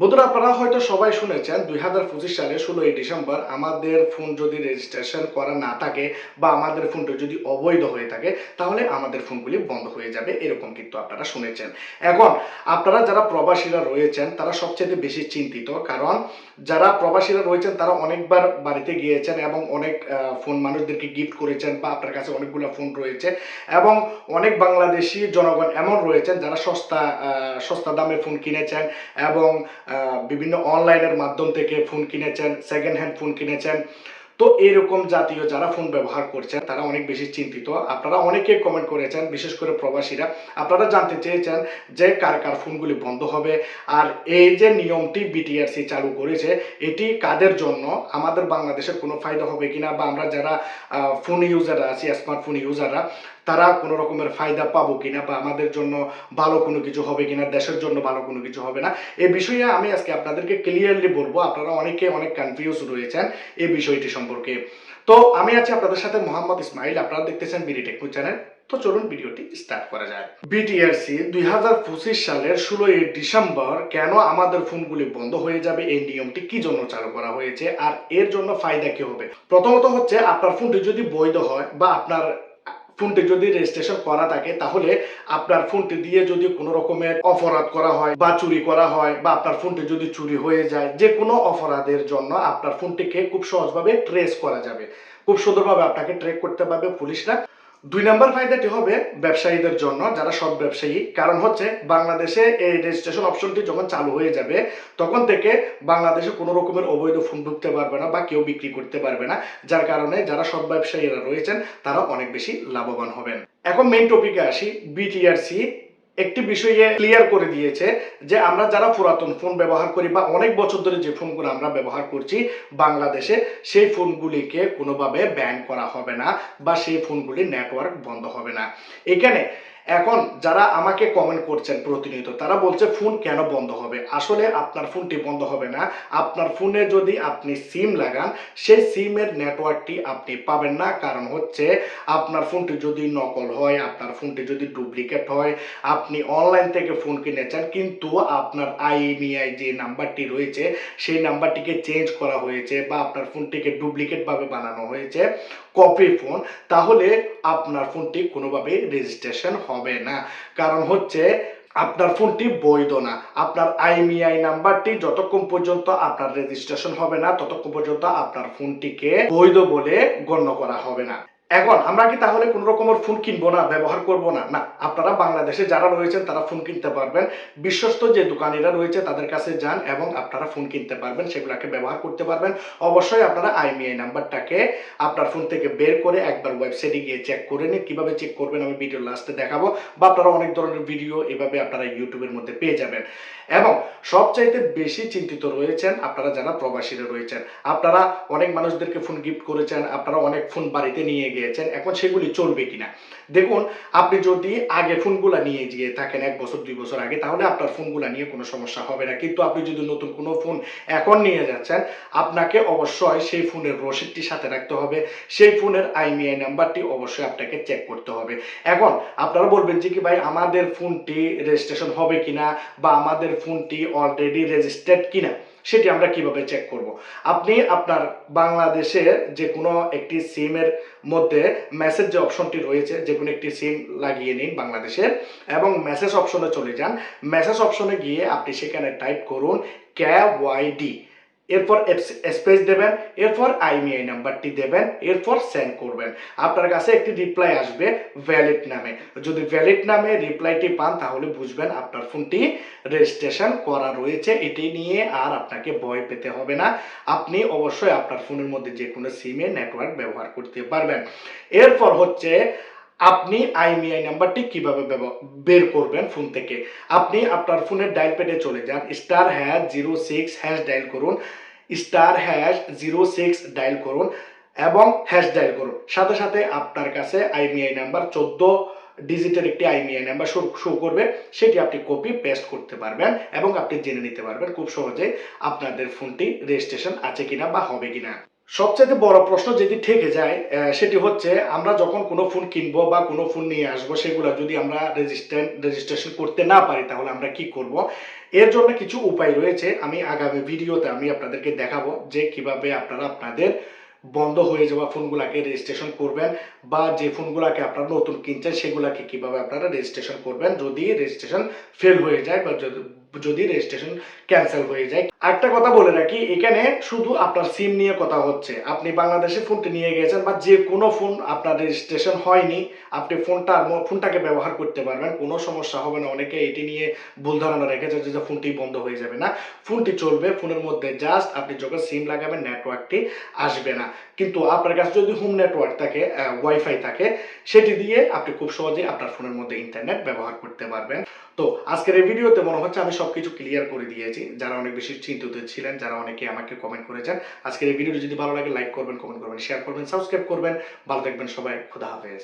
বন্ধুরা, আপনারা হয়তো সবাই শুনেছেন দুই হাজার পঁচিশ সালে ষোলোই ডিসেম্বর আমাদের ফোন যদি রেজিস্ট্রেশন করা না থাকে বা আমাদের ফোনটা যদি অবৈধ হয়ে থাকে, তাহলে আমাদের ফোনগুলি বন্ধ হয়ে যাবে, এরকম কিন্তু আপনারা শুনেছেন। এখন, আপনারা যারা প্রবাসীরা রয়েছেন, তারা সবচেয়ে বেশি চিন্তিত, কারণ যারা প্রবাসীরা রয়েছেন, তারা অনেকবার বাড়িতে গিয়েছেন এবং অনেক ফোন মানুষদেরকে গিফট করেছেন বা আপনার কাছে অনেকগুলো ফোন রয়েছে এবং অনেক বাংলাদেশি জনগণ এমন রয়েছেন যারা সস্তা সস্তা দামে ফোন কিনেছেন এবং বিভিন্ন অনলাইনের মাধ্যম থেকে ফোন কিনেছেন সেকেন্ড হ্যান্ড ফোন কিনেছেন। তো এরকম জাতীয় যারা ফোন ব্যবহার করছেন, তারা অনেক বেশি চিন্তিত। আপনারা অনেকে কমেন্ট করেছেন, বিশেষ করে প্রবাসীরা। আপনারা জানতে চেয়েছেন যে কার কার ফোনগুলি বন্ধ হবে আর এই যে নিয়মটি বিটিআরসি চালু করেছে, এটি কাদের জন্য? আমাদের বাংলাদেশের কোনো ফায়দা হবে কিনা? বা আমরা যারা ফোন ইউজাররা আছি স্মার্টফোন ইউজাররা তারা কোনো রকমের ফায়দা পাবো কিনা বা আমাদের জন্য ভালো কোনো কিছু হবে কিনা, দেশের জন্য ভালো কোনো কিছু হবে না এই বিষয়ে আমি আজকে আপনাদেরকে ক্লিয়ারলি বলব। আপনারা অনেকে অনেক কনফিউজ রয়েছেন এই বিষয়টি সম্পর্কে। তো আমি আছি আপনাদের সাথে মোহাম্মদ ইসমাইল, আপনারা দেখতেছেন বিডি টেকমু চ্যানেল তো চলুন ভিডিওটি স্টার্ট করা যায় বিটিআরসি দুই হাজার পঁচিশ সালের ষোলোই ডিসেম্বর কেন আমাদের ফোনগুলি বন্ধ হয়ে যাবে? এই নিয়মটি কি জন্য চালু করা হয়েছে? আর এর জন্য ফায়দা কি হবে? প্রথমত হচ্ছে, আপনার ফোনটি যদি বৈধ হয় বা আপনার ফোনটি যদি রেজিস্ট্রেশন করা থাকে, তাহলে আপনার ফোনটি দিয়ে যদি কোনো রকমের অপরাধ করা হয় বা চুরি করা হয় বা আপনার ফোনটি যদি চুরি হয়ে যায়, যে কোনো অপরাধের জন্য আপনার ফোনটিকে খুব সহজভাবে ট্রেস করা যাবে। খুব সুন্দরভাবে আপনাকে ট্রেক করতে পারবে পুলিশরা। দুই নম্বর ফায়দাটি হবে ব্যবসায়ীদের জন্য, যারা সব ব্যবসায়ী। কারণ হচ্ছে, বাংলাদেশে এই রেজিস্ট্রেশন অপশনটি যখন চালু হয়ে যাবে, তখন থেকে বাংলাদেশে কোনো রকমের অবৈধ ফোন ঢুকতে পারবে না বা কেউ বিক্রি করতে পারবে না। যার কারণে যারা সব ব্যবসায়ীরা রয়েছেন তারা অনেক বেশি লাভবান হবেন। এখন মেইন টপিকে আসি বিটিআরসি একটি বিষয়ে ক্লিয়ার করে দিয়েছে যে আমরা যারা পুরাতন ফোন ব্যবহার করি বা অনেক বছর ধরে যে ফোনগুলো আমরা ব্যবহার করছি বাংলাদেশে, সেই ফোনগুলিকে কোনোভাবে ব্যান করা হবে না বা সেই ফোনগুলির নেটওয়ার্ক বন্ধ হবে না। এখানে এখন যারা আমাকে কমেন্ট করছেন প্রতিনিয়ত, তারা বলছে ফোন কেন বন্ধ হবে? আসলে আপনার ফোনটি বন্ধ হবে না। আপনার ফোনে যদি আপনি সিম লাগান, সেই সিমের নেটওয়ার্কটি আপনি পাবেন না। কারণ হচ্ছে আপনার ফোনটি যদি নকল হয়, আপনার ফোনটি যদি ডুপ্লিকেট হয়, আপনি অনলাইন থেকে ফোন কিনেছেন, কিন্তু আপনার আইএমইআই যে নাম্বারটি রয়েছে, সেই নাম্বারটিকে চেঞ্জ করা হয়েছে বা আপনার ফোনটিকে ডুপ্লিকেটভাবে বানানো হয়েছে কপি ফোন তাহলে আপনার ফোনটি কোনোভাবেই রেজিস্ট্রেশন হবে না। কারণ হচ্ছে, আপনার ফোনটি বৈধ না। আপনার আইমিআই নাম্বারটি যতক্ষণ পর্যন্ত আপনার রেজিস্ট্রেশন হবে না, ততক্ষণ পর্যন্ত আপনার ফোনটিকে বৈধ বলে গণ্য করা হবে না। এখন আমরা কি তাহলে কোন রকমের ফোন কিনবো না, ব্যবহার করব না? না, আপনারা বাংলাদেশে যারা রয়েছেন, তারা ফোন কিনতে পারবেন। বিশ্বস্ত যে দোকানিরা রয়েছে, তাদের কাছে যান এবং আপনারা ফোন কিনতে পারবেন, সেগুলোকে ব্যবহার করতে পারবেন। অবশ্যই আপনারা আইএমইআই নাম্বারটাকে আপনার ফোন থেকে বের করে একবার ওয়েবসাইটে গিয়ে চেক করে নিন। কীভাবে চেক করবেন, আমি ভিডিও লাস্টে দেখাবো বা আপনারা অনেক ধরনের ভিডিও এভাবে আপনারা ইউটিউবের মধ্যে পেয়ে যাবেন। এবং সবচাইতে বেশি চিন্তিত রয়েছেন আপনারা যারা প্রবাসীরা রয়েছেন, আপনারা অনেক মানুষদেরকে ফোন গিফট করেছেন, আপনারা অনেক ফোন বাড়িতে নিয়ে গিয়েছেন এখন সেগুলি চলবে কিনা। দেখুন, আপনি যদি আগে ফোনগুলো নিয়ে গিয়ে থাকেন, এক বছর, দুই বছর আগে, তাহলে আপনার ফোনগুলো নিয়ে কোনো সমস্যা হবে না। কিন্তু আপনি যদি নতুন কোনো ফোন এখন নিয়ে যাচ্ছেন, আপনাকে অবশ্যই সেই ফোনের রসিদটি সাথে রাখতে হবে। সেই ফোনের আইমিআই নাম্বারটি অবশ্যই আপনাকে চেক করতে হবে। এখন আপনারা বলবেন যে কি ভাই, আমাদের ফোনটি রেজিস্ট্রেশন হবে কিনা বা আমাদের ফোনটি অলরেডি রেজিস্টার্ড কিনা? সেটি আমরা কীভাবে চেক করব? আপনি আপনার বাংলাদেশের যে কোনো একটি সিমের মধ্যে মেসেজ যে অপশনটি রয়েছে যে কোনো একটি সিম লাগিয়ে নিন বাংলাদেশে এবং মেসেজ অপশনে চলে যান। মেসেজ অপশনে গিয়ে আপনি সেখানে টাইপ করুন ক্যা ওয়াইডি এরপর স্পেস দেবেন, এরপর আইমিআই নাম্বারটি দেবেন, এরপর সেন্ড করবেন। আপনার কাছে একটি রিপ্লাই আসবে ভ্যালিড নামে। যদি ভ্যালিড নামে রিপ্লাইটি পান, তাহলে বুঝবেন আপনার ফোনটি রেজিস্ট্রেশন করা রয়েছে। এটি নিয়ে আর আপনাকে ভয় পেতে হবে না। আপনি অবশ্যই আপনার ফোনের মধ্যে যে কোনো সিমে নেটওয়ার্ক ব্যবহার করতে পারবেন। এরপর হচ্ছে, আপনি আইমিআই নাম্বারটি কীভাবে বের করবেন ফোন থেকে? আপনি আপনার ফোনের ডায়াল প্যাডে চলে যান star hash zero six hash dial করুন। Star hash zero six dial করুন এবং হ্যাশ ডায়াল করুন। সাথে সাথে আপনার কাছে আইমিআই নাম্বার চোদ্দ ডিজিটের একটি আইমিআই নাম্বার শো শো করবে। সেটি আপনি কপি পেস্ট করতে পারবেন এবং আপনি জেনে নিতে পারবেন খুব সহজে আপনাদের ফোনটি রেজিস্ট্রেশন আছে কিনা বা হবে কিনা। সবচেয়ে বড় প্রশ্ন যেটি থেকে যায় সেটি হচ্ছে আমরা যখন কোনো ফোন কিনবো বা কোনো ফোন নিয়ে আসব, সেগুলো যদি আমরা রেজিস্ট্রেন রেজিস্ট্রেশন করতে না পারি, তাহলে আমরা কি করব? এর জন্য কিছু উপায় রয়েছে, আমি আগামী ভিডিওতে আমি আপনাদেরকে দেখাবো যে কীভাবে আপনারা আপনাদের বন্ধ হয়ে যাওয়া ফোনগুলোকে রেজিস্ট্রেশন করবেন বা যে ফোনগুলোকে আপনারা নতুন কিনছেন, সেগুলোকে কীভাবে আপনারা রেজিস্ট্রেশন করবেন, যদি রেজিস্ট্রেশন ফেল হয়ে যায় বা যদি- রেজিস্ট্রেশন ক্যান্সেল হয়ে যায়। একটা কথা বলে রাখি, এখানে শুধু আপনার সিম নিয়ে কথা হচ্ছে। আপনি বাংলাদেশে ফোনটি নিয়ে গেছেন বা যে কোনো ফোন আপনার রেজিস্ট্রেশন হয়নি, আপনি ফোনটা ফোনটাকে ব্যবহার করতে পারবেন। কোনো সমস্যা হবে না, অনেকে এটি নিয়ে ভুল ধারণা রেখেছে যে ফোনটি বন্ধ হয়ে যাবে না। ফোনটি চলবে ফোনের মধ্যে জাস্ট আপনি যখন সিম লাগাবেন নেটওয়ার্কটি আসবে না। কিন্তু আপনার কাছে যদি হোম নেটওয়ার্ক থাকে ওয়াইফাই থাকে, সেটি দিয়ে আপনি খুব সহজেই আপনার ফোনের মধ্যে ইন্টারনেট ব্যবহার করতে পারবেন। তো আজকের এই ভিডিওতে মনে হচ্ছে আমি সবকিছু ক্লিয়ার করে দিয়েছি। যারা অনেক বেশি চিন্তিত ছিলেন, যারা অনেকে আমাকে কমেন্ট করেছেন, আজকের এই ভিডিওটি যদি ভালো লাগে লাইক করবেন কমেন্ট করবেন শেয়ার করবেন সাবস্ক্রাইব করবেন। ভালো থাকবেন সবাই, খুদা হাফেজ।